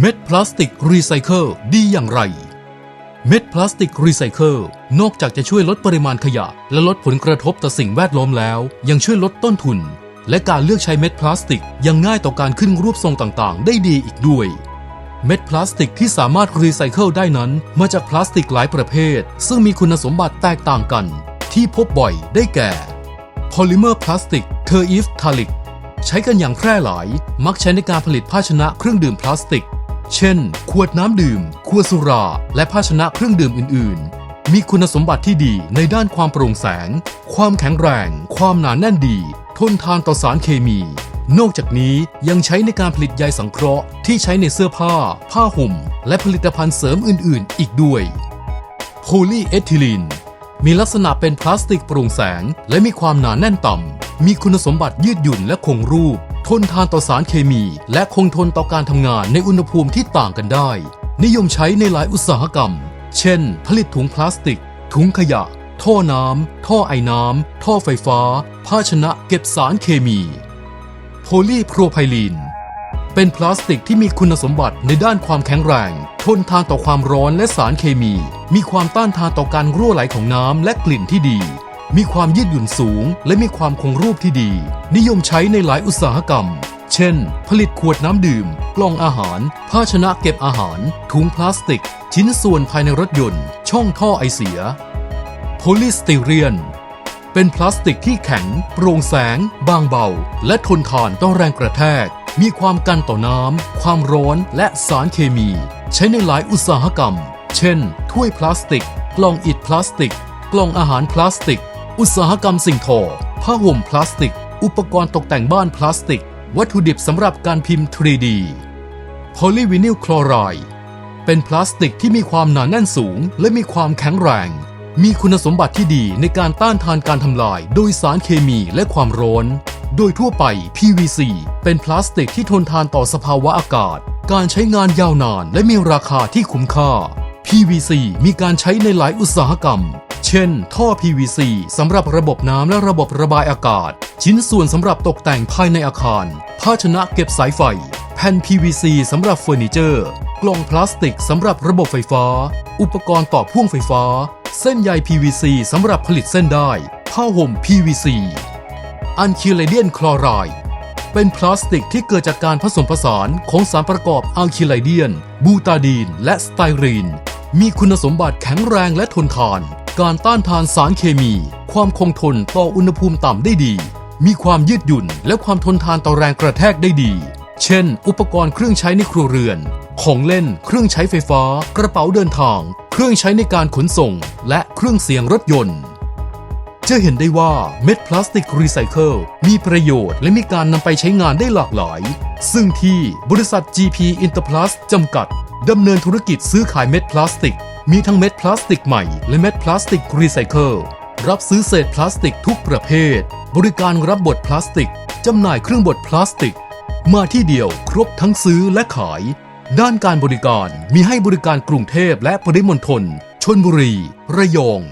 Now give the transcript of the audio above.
เม็ดพลาสติกรีไซเคิลดีอย่างไร เม็ดพลาสติกรีไซเคิลนอกจากจะช่วยลดปริมาณขยะ และลดผลกระทบต่อสิ่งแวดล้อมแล้ว ยังช่วยลดต้นทุน และการเลือกใช้เม็ดพลาสติกยังง่ายต่อการขึ้นรูปทรงต่างๆ ได้ดีอีกด้วย เม็ดพลาสติกที่สามารถรีไซเคิลได้นั้น มาจากพลาสติกหลายประเภท ซึ่งมีคุณสมบัติแตกต่างกัน ที่พบบ่อยได้แก่โพลิเมอร์พลาสติกเทอร์อีฟทาลิกใช้กันอย่างแพร่หลาย มักใช้ในการผลิตภาชนะเครื่องดื่มพลาสติก เช่น ขวดน้ำดื่ม ขวดสุรา และภาชนะเครื่องดื่มอื่น ๆ มีคุณสมบัติที่ดีในด้านความโปร่งแสง ความแข็งแรง ความหนาแน่นดี ทนทานต่อสารเคมี นอกจากนี้ยังใช้ในการผลิตใยสังเคราะห์ที่ใช้ในเสื้อผ้า ผ้าห่ม และผลิตภัณฑ์เสริมอื่น ๆ อีกด้วยโพลีเอทิลีนมีลักษณะเป็นพลาสติกโปร่งแสง และมีความหนาแน่นต่ำมีคุณสมบัติยืดหยุ่นและคงรูป ทนทานต่อสารเคมี และคงทนต่อการทำงานในอุณหภูมิที่ต่างกันได้ นิยมใช้ในหลายอุตสาหกรรม เช่น ผลิตถุงพลาสติก ถุงขยะ ท่อน้ำ ท่อไอน้ำ ท่อไฟฟ้า ภาชนะเก็บสารเคมี โพลีโพรไพลีน เป็นพลาสติกที่มีคุณสมบัติในด้านความแข็งแรง ทนทานต่อความร้อนและสารเคมี มีความต้านทานต่อการรั่วไหลของน้ำและกลิ่นที่ดี มีความยืดหยุ่นสูง และมีความคงรูปที่ดี นิยมใช้ในหลายอุตสาหกรรม เช่น ผลิตขวดน้ำดื่ม กล่องอาหาร ภาชนะเก็บอาหาร ถุงพลาสติก ชิ้นส่วนภายในรถยนต์ ช่องท่อไอเสีย โพลีสไตเรียน เป็นพลาสติกที่แข็ง โปร่งแสง บางเบา และทนทานต่อแรงกระแทก มีความกันต่อน้ำ ความร้อน และสารเคมี ใช้ในหลายอุตสาหกรรม เช่น ถ้วยพลาสติก กล่องอิฐพลาสติก กล่องอาหารพลาสติก อุตสาหกรรมสิ่งทอ ผ้าห่มพลาสติก อุปกรณ์ตกแต่งบ้านพลาสติก วัตถุดิบสำหรับการพิมพ์ 3D โพลีวินิลคลอไรด์เป็นพลาสติกที่มีความหนาแน่นสูง และมีความแข็งแรง มีคุณสมบัติที่ดีในการต้านทานการทำลาย โดยสารเคมีและความร้อน โดยทั่วไป PVC เป็นพลาสติกที่ทนทานต่อสภาวะอากาศ การใช้งานยาวนานและมีราคาที่คุ้มค่า PVC มีการใช้ในหลายอุตสาหกรรม ช่น ท่อ PVC สำหรับระบบน้ำและระบบระบายอากาศ ชิ้นส่วนสำหรับตกแต่งภายในอาคาร ภาชนะเก็บสายไฟ แผ่น PVC สำหรับเฟอร์นิเจอร์ กล่องพลาสติกสำหรับระบบไฟฟ้า อุปกรณ์ต่อพ่วงไฟฟ้า เส้นใย PVC สำหรับผลิตเส้นได้ ผ้าห่ม PVC อันคิเลเดียนคลอไรด์เป็นพลาสติกที่เกิดจากการผสมผสานของสารประกอบอัลคิไลเดียน บูตาดีน และสไตรีน มีคุณสมบัติแข็งแรงและทนทาน การต้านทานสารเคมี ความคงทนต่ออุณหภูมิต่ำได้ดี มีความยืดหยุ่นและความทนทานต่อแรงกระแทกได้ดี เช่น อุปกรณ์เครื่องใช้ในครัวเรือน ของเล่น เครื่องใช้ไฟฟ้า กระเป๋าเดินทาง เครื่องใช้ในการขนส่ง และเครื่องเสียงรถยนต์ จะเห็นได้ว่าเม็ดพลาสติกรีไซเคิลมีประโยชน์และมีการนำไปใช้งานได้หลากหลาย ซึ่งที่บริษัท GP Interplus จำกัด ดำเนินธุรกิจซื้อขายเม็ดพลาสติก มีทั้งเม็ดพลาสติกใหม่ และเม็ดพลาสติกรีไซเคิลรับซื้อเศษพลาสติกทุกประเภท บริการรับบดพลาสติก จำหน่ายเครื่องบดพลาสติก มาที่เดียวครบทั้งซื้อและขาย ด้านการบริการมีให้บริการกรุงเทพและปริมณฑลชนบุรี ระยอง